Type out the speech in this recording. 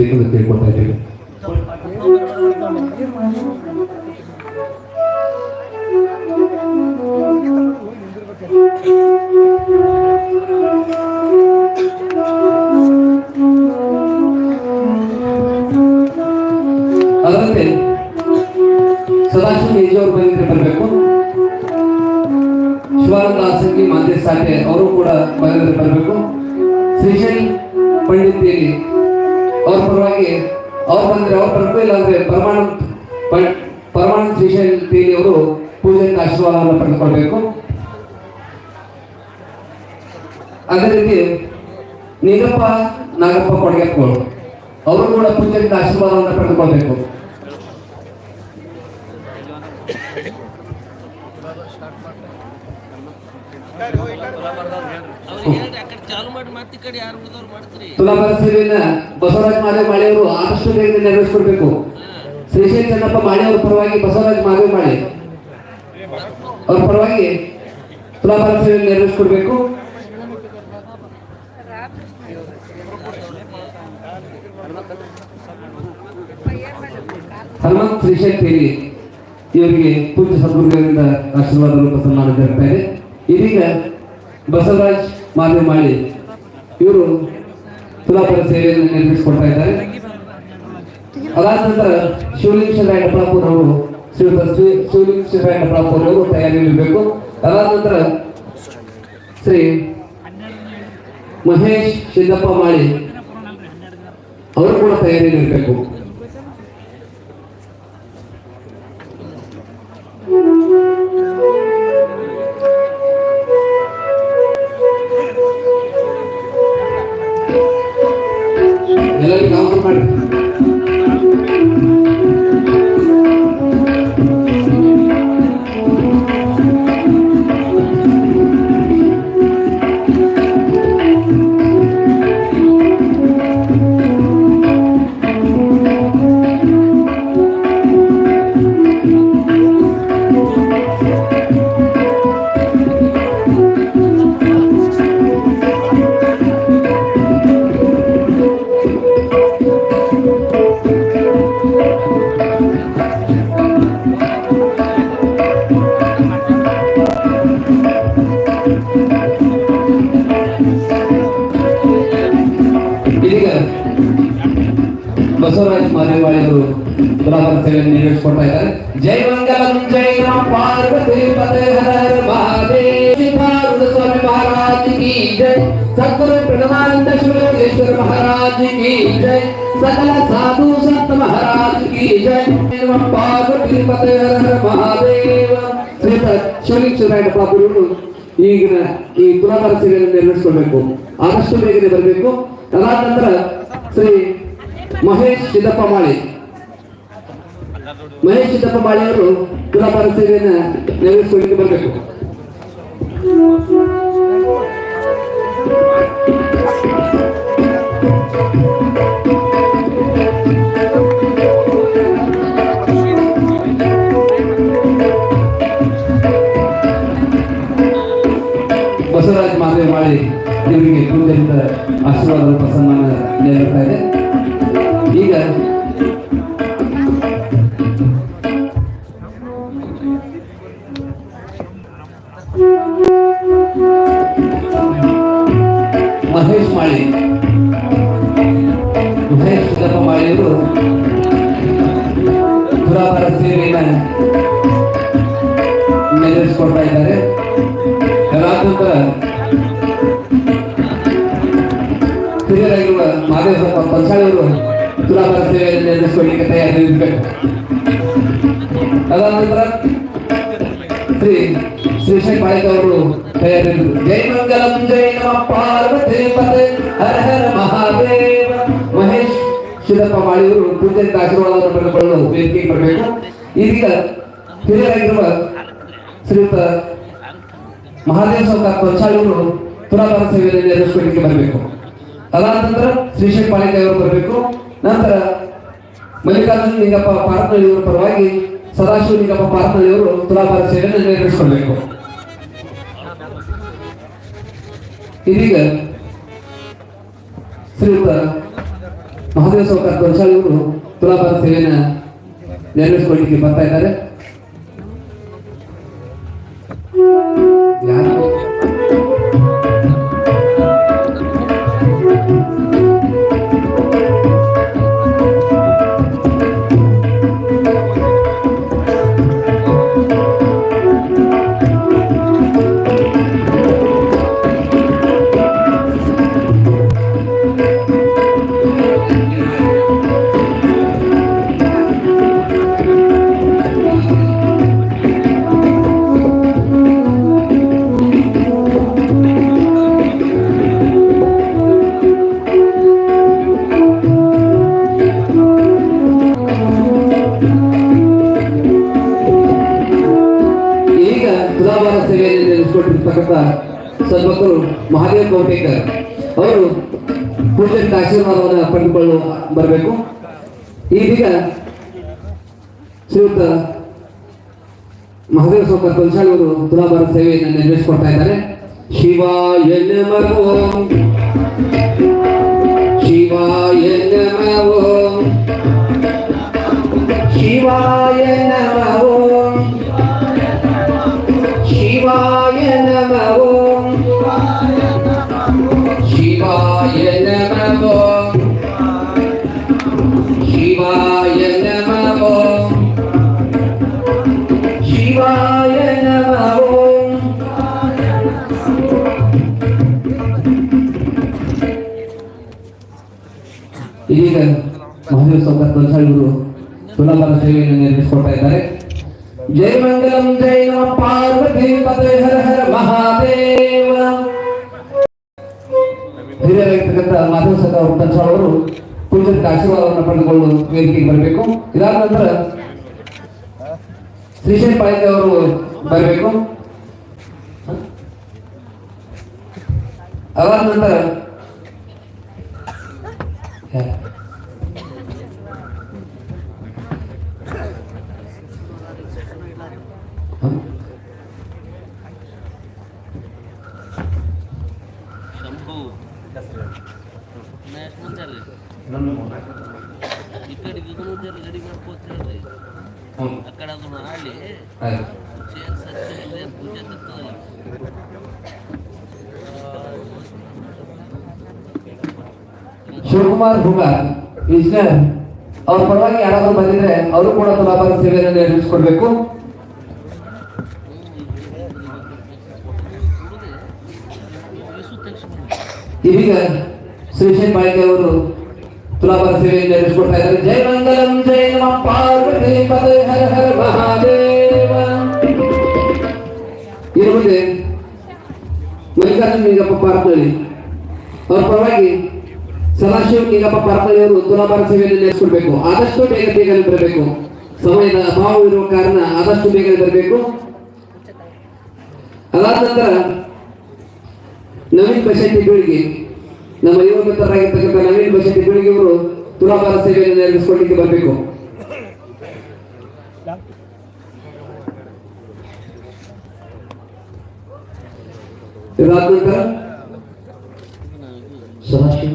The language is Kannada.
ನೆರವೇರಿಸಬೇಕೆಂದು ಕೇಳ್ಕೊಳ್ತಾ ಇದ್ದೇವೆ ಅದರಂತೆ ಸದಾಶಿವ ಮೇಜವರು ಬಂದಿದ್ರೆ ಬರಬೇಕು ಶಿವಾನಂದ ಆಸಂಗಿ ಮಾತೆ ಸಾಟೆ ಅವರು ಕೂಡ ಬಂದಿದ್ರೆ ಬರಬೇಕು ಶ್ರೀಶೈಲ್ ಪಂಡಿತಿಯಲ್ಲಿ ಅವ್ರ ಪರವಾಗಿ ಅವ್ರು ಬಂದ್ರೆ ಅವ್ರು ಬರಬೇಕು, ಇಲ್ಲಾಂದ್ರೆ ಪರಮಾನಂದ್ ಪಂ- ಪರಮಾನಂದ್ ಶ್ರೀಶೈಲ್ ಅವರು ಪೂಜೆಯಿಂದ ಆಶೀರ್ವಾದವನ್ನು ಪಡೆದುಕೊಳ್ಬೇಕು. ಅದೇ ರೀತಿ ನೀಗಪ್ಪ ನಾಗಪ್ಪ ಕೊಡುಗೆ ಅವರು ಕೂಡ ಪೂಜೆಯಿಂದ ಆಶೀರ್ವಾದವನ್ನು ಪಡೆದುಕೊಳ್ಬೇಕು. ತುಲಾಭಾರ ಸೇವೆಯನ್ನ ಬಸವರಾಜ ಮಾದೇವ ಮಾಳಿಯವರು ಆದಷ್ಟು ಬೇಗ ನೆರವೇರಿಸಿಕೊಡ್ಬೇಕು. ಶ್ರೀಶೈಲ ಚನ್ನಪ್ಪ ಮಾಳಿಯವರ ಪರವಾಗಿ ಬಸವರಾಜ ಮಾದೇವ ಮಾಳಿ ಅವ್ರ ಪರವಾಗಿ ತುಲಾಭಾರ ಸೇವೆ ನೆರವೇರಿಸಿಕೊಡ್ಬೇಕು. ಹನುಮಂತ್ ಶ್ರೀಶೈಲ ಇವರಿಗೆ ಪೂಜ್ಯ ಸದ್ಗುರುಗಳಿಂದ ಆಶೀರ್ವಾದ ಸನ್ಮಾನ ಜರುಗ್ತಾ ಇದೆ ಇದೀಗ ಬಸವರಾಜ್ ಮಾದೇವ ಮಾಡಿ ಇವರು ತುಲಾಪುರ ಸೇವೆಯನ್ನು ನಿರ್ಮಿಸಿಕೊಡ್ತಾ ಇದ್ದಾರೆ. ಅದಾದ ನಂತರ ಶಿವಲಿಂಗ ಅವರು ಶ್ರೀ- ಶಿವಲಿಂಗ ಶಿವರಾಯ ಡಪ್ಪಳಪುರ ಅವರು ಅದಾದ ನಂತರ ಶ್ರೀ ಮಹೇಶ್ ಸಿದ್ದಪ್ಪ ಮಾಡಿ ಅವರು ಕೂಡ ತಯಾರಿಯಲ್ಲಿರಬೇಕು. ಅವರು ತುಲಾಭಾರ ಸೇವೆಯನ್ನು ನೆರವೇರಿಸಿಕೊಡ್ತಾ ಇದ್ದಾರೆ. ಜೈ ಮಂಗಲಂ, ಜೈ ನಮ ಪಾರ್ವತಿ, ಪತೆ ಹರ ಹರ ಮಹಾದೇವ ಸ್ವಾಮಿ ಮಹಾರಾಜ್ ಕಿ ಜೈ. ಸದ್ಗುರು ಪ್ರಣವಾನಂದ ಶಿವಯೋಗೇಶ್ವರ ಮಹಾರಾಜ್ ಕಿ ಜೈ. ಸಕಲ ಸಾಧು ಸಂತ ಮಹಾರಾಜ್ ಕಿ ಜೈ. ನಮ ಪಾರ್ವತಿ, ಪತೆ ಹರ ಹರ ಮಹಾದೇವ. ಶ್ರೀತ ಶಿವಲಿಂಗ ಶಿವರಾಯ ಪಾಪುರವರು ಈಗಿನ ಈ ತುಲಾಭಾರ ಸೇವೆಯನ್ನು ನೆರವೇರಿಸಿಕೊಳ್ಬೇಕು. ಆದಷ್ಟು ಬೇಗನೆ ಬರಬೇಕು. ಅದಾದ ನಂತರ ಶ್ರೀ ಮಹೇಶ್ ಸಿದ್ದಪ್ಪ ಮಾಳಿ. ಮಹೇಶ್ ಸಿದ್ದಪ್ಪ ಮಾಳಿ ಅವರು ತುಲಾಭಾರ ಸೇವೆಯನ್ನು ನೆರವೇರಿಸಿಕೊಂಡು ಬರಬೇಕು. ಬಸವರಾಜ ಮಾದೇವ ಮಾಳಿ ಇವರಿಗೆ ಪೂಜೆಯಿಂದ ಆಶೀರ್ವಾದ ಸನ್ಮಾನ ನೀಡುತ್ತಾ ಇದೆ. ಈಗ ಮಹೇಶ್ ಮಾಳಿ. ಮಹೇಶ್ ಸಿದ್ದಪ್ಪ ಮಾಳಿಯವರು ಪುರಾಪರ ಸೇವೆಯನ್ನ ನೆರವೇರಿಸಿಕೊಡ್ತಾ ಇದ್ದಾರೆ. ಕಲಾತಂತ್ರ ಹಿರಿಯರಾಗಿರುವ ಮಾದೇವಪ್ಪ ಪಂಚಾಳಿಯವರು ತುಲಾಭಾರ ಸೇವೆಯನ್ನು ನೆರವೇರಿಸಿಕೊಳ್ಳಿಕ್ಕೆ ತಯಾರಿರಬೇಕು ಅದಾದ ನಂತರ ಶ್ರೀ ಶ್ರೀಶೈ ಪಾಳಿಕ ಅವರು ತಯಾರಿರು ಜೈ ಮಂಗಲಂ ಜೈ ನಮ ಪಾರ್ವತಿ ಹರ ಹರ ಮಹಾದೇವ ಮಹೇಶ್ ಶಿವಪ್ಪ ಮಾಳಿಯವರು ಪೂಜೆ ಆಶೀರ್ವಾದವನ್ನು ಪಡೆದುಕೊಳ್ಳಲು ವೇದಿಕೆಗೆ ಬರಬೇಕು ಇದೀಗ ಹಿರಿಯರಾಗಿರುವ ಶ್ರೀಯುತ ಮಹಾದೇವ ಸೌಕರ್ ಪಂಚಾಳಿಯವರು ತುಲಾಭಾರ ಸೇವೆಯಲ್ಲಿ ನೆರವೇರಿಸಿಕೊಳ್ಳಿಕ್ಕೆ ಬರಬೇಕು ಅದಾದ ನಂತರ ಶ್ರೀಶೈ ಪಾಳಿಕ ಅವರು ಬರಬೇಕು. ನಂತರ ಮಲ್ಲಿಕಾರ್ಜುನ ಲಿಂಗಪ್ಪ ಪಾರನಹಳ್ಳಿಯವರ ಪರವಾಗಿ ಸದಾಶಿವ ಲಿಂಗಪ್ಪ ಪಾರನಹಳ್ಳಿಯವರು ತುಲಾಭಾರ ಸೇವೆಯನ್ನು ನೆರವೇರಿಸಿಕೊಳ್ಳಬೇಕು ಇದೀಗ ಶ್ರೀಯುತ ಮಹಾದೇವ ಸೌಕರ್ ಗೊಂಚಾಳಿ ಅವರು ತುಲಾಭಾರ ಸೇವೆಯನ್ನು ನಿರ್ವಹಿಸಿಕೊಳ್ಳಿಕ್ಕೆ ಬರ್ತಾ ಇದ್ದಾರೆ. ತುಲಾಭಾರ ಸೇವೆಯಲ್ಲಿ ನೆಲೆಸಿಕೊಂಡಿರ್ತಕ್ಕಂಥ ಸದ್ಭಕ್ತರು ಮಹಾದೇವ ಕೋಟೇಕರ್ ಅವರು ಪೂಜೆಂಟ್ ಆಶೀರ್ವಾದವನ್ನು ಪಡೆದುಕೊಳ್ಳಲು ಬರಬೇಕು ಈಗೀಗ ಶ್ರೀಯುತ ಮಹಾದೇವ ಸೌಕರ್ ಕೊಂಚಾಳಿ ಅವರು ತುಲಾಭಾರ ಸೇವೆಯನ್ನು ನೆರವೇರಿಸಿಕೊಡ್ತಾ ಇದ್ದಾರೆ ಶಿವ ಓಂ. ಶಿವ ಓಂ. ಶಿವಾಯ ಓಂ. ಶಿವಾಯ ನಮಃ ಓಂ. ಶಿವಾಯ ನಮಃ ಓಂ. ಶಿವಾಯ ನಮಃ ಓಂ. ಶಿವಾಯ ನಮಃ ಓಂ. ಇದೀಗ ಮಹಾದೇವ ಸೌಕರ್ ಕೊಂಸಾಳಿಗಳು ತುಲಾಭಾರ ಸೇವೆಯನ್ನು ನೆರವೇರಿಸಿಕೊಡ್ತಾ ಇದ್ದಾರೆ ಜಯ ಮಂಗಲಂ ಜಯ ನಮ ಪಾರ್ವತಿ ಪದೇ ಹರ ಹರ ಮಹಾದೇವ ಹಿರಿಯರಾಗಿರ್ತಕ್ಕಂಥ ಮಾಧವ ಸಕ ಕೊಂಸಾಳ್ ಅವರು ಪೂಜಕ ಆಶೀರ್ವಾದವನ್ನು ಪಡೆದುಕೊಂಡು ವೇದಿಕೆಗೆ ಬರಬೇಕು ಇದಾದ ನಂತರ ಶ್ರೀಶೈಲ್ ಪಾಳಿಕೆ ಅವರು ಬರಬೇಕು ಅದಾದ ನಂತರ ಆಯ್ತು. ಚೇರ್ ಸಚ್ಚಿ ಪೂಜೆ ತರ್ತದಲ್ಲ ಶಿವಕುಮಾರ್ ಹುಗಾರ್ ಇಂಜಿನಿಯರ್, ಅವ್ರ ಪರವಾಗಿ ಯಾರಾದ್ರೂ ಬಂದಿದ್ರೆ ಅವರು ಕೂಡ ತುಲಾಭಾರ ಸೇವೆಯನ್ನು ನೆರವೇರಿಸಿಕೊಡ್ಬೇಕು ಇದೀಗ ಶ್ರೀಶನ್ ಬಾಯ್ಕೆ ಅವರು ತುಲಾಭಾರ ಸೇವೆಯನ್ನು ನಡೆಸಿಕೊಡ್ತಾ ಇದ್ದಾರೆ. ಜಯ ಮಂಗಲಂ ಜಯ ನಮ. ಪಾರ್ವತಿ ಪದ ಹರ ಹರ ಮಹಾದೇವ. ಇನ್ನು ಮುಂದೆ ಮಲ್ಲಿಕಾರ್ಜುನ ನಿಂಗಪ್ಪ ಪಾರ್ಕಳ್ಳಿ ಅವ್ರ ಪರವಾಗಿ ಸದಾಶಿವ ನಿಂಗಪ್ಪ ಪಾರ್ಕಳ್ಳಿ ಅವರು ತುಲಾಭಾರ ಸೇವೆಯನ್ನು ನೆಲೆಸ್ಕೊಡ್ಬೇಕು ಆದಷ್ಟು ಬೇಗ ಬೇಗ ಬರಬೇಕು. ಸಮಯದ ಅಭಾವ ಇರುವ ಕಾರಣ ಆದಷ್ಟು ಬೇಗ ಬರಬೇಕು. ಅದಾದ ನಂತರ ನವೀನ್ ಬಶೆಟ್ಟಿ ಬೀಳಿಗೆ, ನಮ್ಮ ಯುವ ಮಿತ್ರರಾಗಿರ್ತಕ್ಕಂಥ ನವೀನ್ ಬಶೆಟ್ಟಿ ಬೀಳಿಗೆ ಅವರು ತುಲಾಭಾರ ಸೇವೆಯನ್ನು ನೆರವೇರಿಸಿಕೊಳ್ಳಿಕ್ಕೆ ಬರಬೇಕು. ಇದಾದ ನಂತರ ಸದಾಶಿವ.